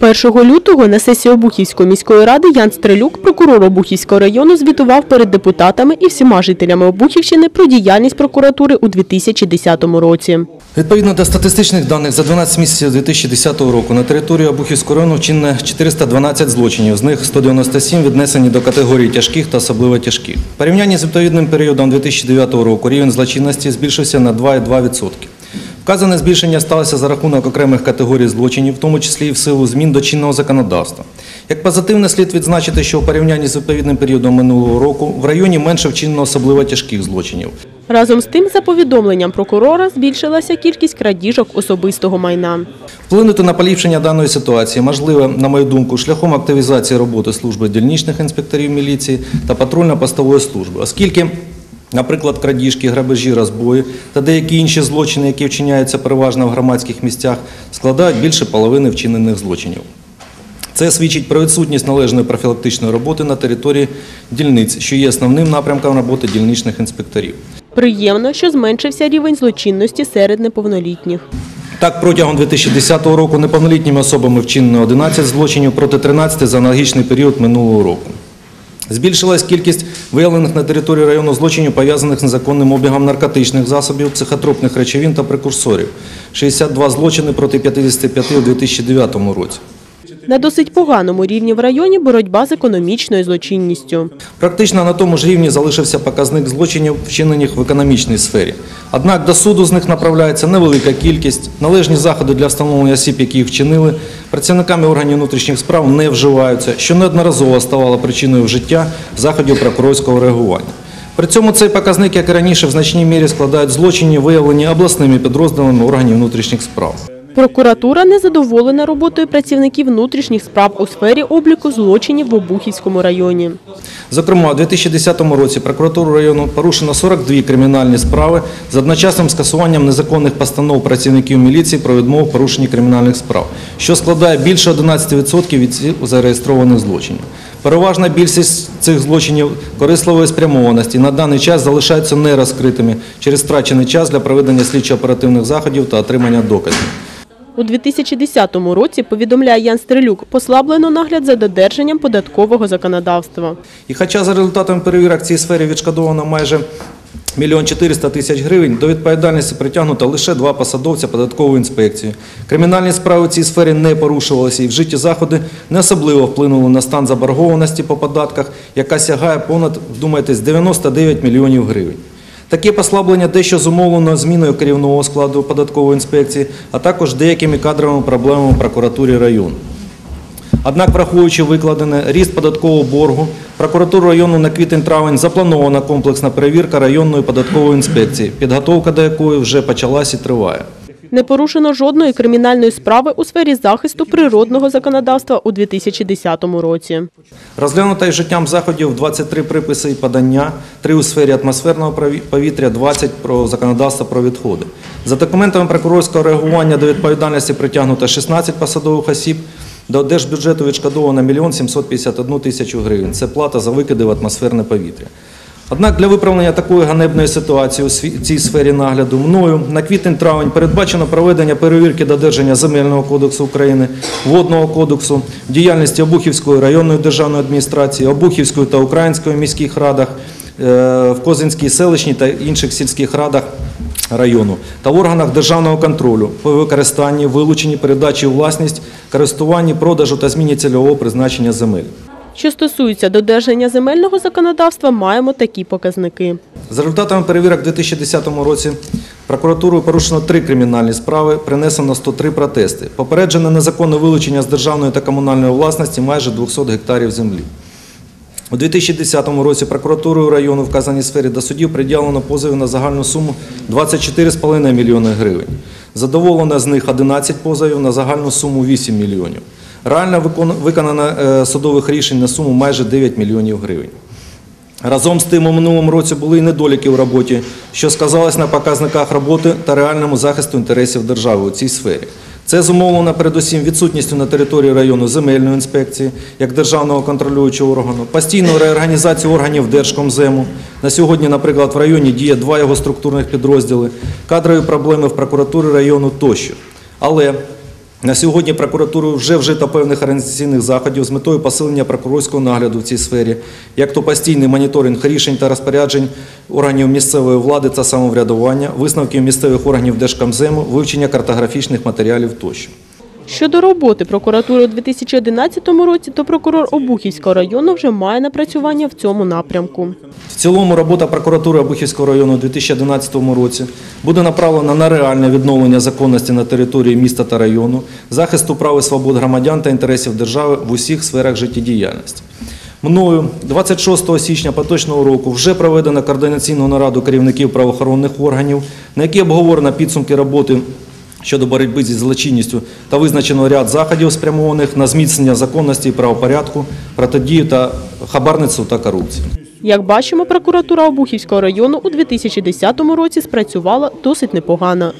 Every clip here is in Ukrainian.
1 лютого на сесії Обухівської міської ради Ян Стрелюк, прокурор Обухівського району, звітував перед депутатами і всіма жителями Обухівщини про діяльність прокуратури у 2010 році. Відповідно до статистичних даних за 12 місяців 2010 року на території Обухівського району вчинено 412 злочинів, з них 197 віднесені до категорії тяжких та особливо тяжких. В порівнянні з відповідним періодом 2009 року рівень злочинності збільшився на 2,2%. Вказане збільшення сталося за рахунок окремих категорій злочинів, в тому числі і в силу змін до чинного законодавства. Як позитивне слід відзначити, що у порівнянні з відповідним періодом минулого року в районі менше вчинено особливо тяжких злочинів. Разом з тим, за повідомленням прокурора, збільшилася кількість крадіжок особистого майна. Вплинути на поліпшення даної ситуації можливо, на мою думку, шляхом активізації роботи служби дільничних інспекторів міліції та патрульно-постової служби, оскільки, наприклад, крадіжки, грабежі, розбої та деякі інші злочини, які вчиняються переважно в громадських місцях, складають більше половини вчинених злочинів. Це свідчить про відсутність належної профілактичної роботи на території дільниць, що є основним напрямком роботи дільничних інспекторів. Приємно, що зменшився рівень злочинності серед неповнолітніх. Так, протягом 2010 року неповнолітніми особами вчинено 11 злочинів проти 13 за аналогічний період минулого року. Збільшилась кількість виявлених на території району злочинів, пов'язаних з незаконним обігом наркотичних засобів, психотропних речовин та прекурсорів. 62 злочини проти 55 у 2009 році. На досить поганому рівні в районі боротьба з економічною злочинністю. Практично на тому ж рівні залишився показник злочинів, вчинених в економічній сфері. Однак до суду з них направляється невелика кількість. Належні заходи для встановлення осіб, які їх вчинили, працівниками органів внутрішніх справ не вживаються, що неодноразово ставало причиною вжиття заходів прокурорського реагування. При цьому цей показник, як і раніше, в значній мірі складають злочинні, виявлені обласними підрозділами органів внутрішніх справ. Прокуратура не задоволена роботою працівників внутрішніх справ у сфері обліку злочинів в Обухівському районі. Зокрема, у 2010 році прокуратуру району порушено 42 кримінальні справи з одночасним скасуванням незаконних постанов працівників міліції про відмову в порушенні кримінальних справ, що складає більше 11% від зареєстрованих злочинів. Переважна більшість цих злочинів корисливої спрямованості на даний час залишаються нерозкритими через втрачений час для проведення слідчо-оперативних заходів та отримання доказів. У 2010 році, повідомляє Ян Стрелюк, послаблено нагляд за додержанням податкового законодавства. І хоча за результатами перевірок в цій сфері відшкодовано майже мільйон 400 тисяч гривень, до відповідальності притягнуто лише два посадовця податкової інспекції. Кримінальні справи в цій сфері не порушувалися і вжиті заходи не особливо вплинули на стан заборгованості по податках, яка сягає понад, вдумайтесь, 99 мільйонів гривень. Таке послаблення дещо зумовлено зміною керівного складу податкової інспекції, а також деякими кадровими проблемами в прокуратурі району. Однак, враховуючи викладене ріст податкового боргу, прокуратуру району на квітень-травень запланована комплексна перевірка районної податкової інспекції, підготовка до якої вже почалась і триває. Не порушено жодної кримінальної справи у сфері захисту природного законодавства у 2010 році. Розглянуто із життям заходів 23 приписи і подання, 3 у сфері атмосферного повітря, 20 про законодавство про відходи. За документами прокурорського реагування до відповідальності притягнуто 16 посадових осіб, до держбюджету відшкодовано 1 мільйон 751 тисячу гривень. Це плата за викиди в атмосферне повітря. Однак для виправлення такої ганебної ситуації у цій сфері нагляду мною на квітень-травень передбачено проведення перевірки додержання Земельного кодексу України, Водного кодексу, діяльності Обухівської районної державної адміністрації, Обухівської та Української міських радах, е, в Козинській селищній та інших сільських радах району та в органах державного контролю по використанні, вилученні, передачі у власність, користуванні, продажу та зміні цільового призначення земель. Що стосується додержання земельного законодавства, маємо такі показники. За результатами перевірок у 2010 році прокуратурою порушено три кримінальні справи, принесено 103 протести. Попереджено незаконне вилучення з державної та комунальної власності майже 200 гектарів землі. У 2010 році прокуратурою району в вказаній сфері до судів пред'явлено позовів на загальну суму 24,5 мільйони гривень. Задоволено з них 11 позовів на загальну суму 8 мільйонів. Реально викон- виконано е, судових рішень на суму майже 9 мільйонів гривень. Разом з тим у минулому році були і недоліки в роботі, що сказалось на показниках роботи та реальному захисту інтересів держави у цій сфері. Це зумовлено передусім відсутністю на території району земельної інспекції як державного контролюючого органу, постійну реорганізацію органів Держкомзему. На сьогодні, наприклад, в районі діє два його структурних підрозділи, кадрові проблеми в прокуратурі району тощо. Але На сьогодні прокуратурою вже вжито певних організаційних заходів з метою посилення прокурорського нагляду в цій сфері, як то постійний моніторинг рішень та розпоряджень органів місцевої влади та самоврядування, висновків місцевих органів Держкомзему, вивчення картографічних матеріалів тощо. Щодо роботи прокуратури у 2011 році, то прокурор Обухівського району вже має напрацювання в цьому напрямку. В цілому робота прокуратури Обухівського району у 2011 році буде направлена на реальне відновлення законності на території міста та району, захисту прав і свобод громадян та інтересів держави в усіх сферах життєдіяльності. Мною 26 січня поточного року вже проведено координаційну нараду керівників правоохоронних органів, на якій обговорено підсумки роботи щодо боротьби зі злочинністю та визначено ряд заходів, спрямованих на зміцнення законності і правопорядку, протидію та хабарництву та корупції. Як бачимо, прокуратура Обухівського району у 2010 році спрацювала досить непогано.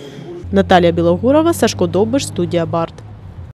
Наталія Білогурова, Сашко Довбиш, студія Барт.